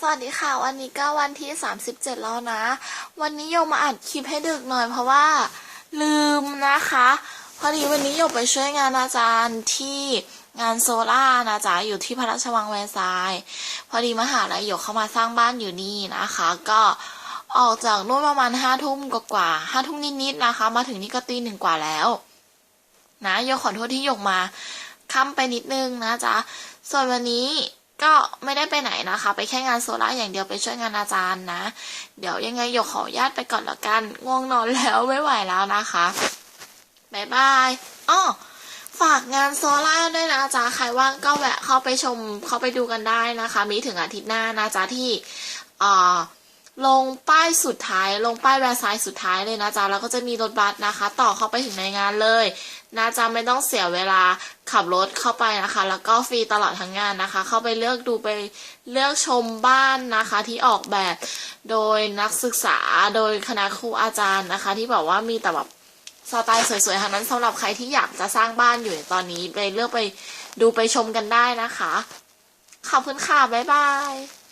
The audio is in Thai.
สวัสดีค่ะ วันนี้ก็วันที่ 37 แล้วนะ วันนี้โยมาอัดคลิปให้ดึกหน่อยเพราะว่าลืมนะคะ พอดีวันนี้โยไปช่วยงานอาจารย์ที่งานโซล่านะจ๊ะอยู่ที่พระราชวังแวร์ซายพอดีมหาลัยโยเข้ามาสร้างบ้านอยู่นี่นะคะ ก็ออกจากนู่นประมาณห้าทุ่มกว่าห้าทุ่มนิดๆนะคะ มาถึงนี่ก็ตีหนึ่งกว่าแล้ว นะโยขอโทษที่โยกมาค่ำไปนิดนึงนะจ๊ะส่วนวันนี้ ก็ไม่ได้ไปไหนนะคะ ไปแค่งานโซล่าอย่างเดียวไปช่วยงานอาจารย์นะ เดี๋ยวยังไงโยขออนุญาตไปก่อนละกัน ง่วงนอนแล้วไม่ไหวแล้วนะคะบายบายอ้อฝากงานโซล่าด้วยนะจ๊ะ ใครว่างก็แวะเข้าไปชมเข้าไปดูกันได้นะคะ มีถึงอาทิตย์หน้านะจ๊ะที่อ่า ลงป้ายสุดท้ายลงป้ายแวร์ไซน์สุดท้ายเลยนะจ๊ะแล้วก็จะมีรถบัสนะคะ ต่อเข้าไปถึงในงานเลยนะจ๊ะไม่ต้องเสียเวลาขับรถเข้าไปนะคะ แล้วก็ฟรีตลอดทั้งงานนะคะ เข้าไปเลือกดูไปเลือกชมบ้านนะคะที่ออกแบบโดยนักศึกษาโดยคณะครูอาจารย์นะคะ ที่บอกว่ามีแต่แบบสไตล์สวยๆทั้งนั้นสำหรับใครที่อยากจะสร้างบ้านอยู่ในตอนนี้ไปเลือกไปดูไปชมกันได้นะคะขอบคุณค่ะบ๊ายบาย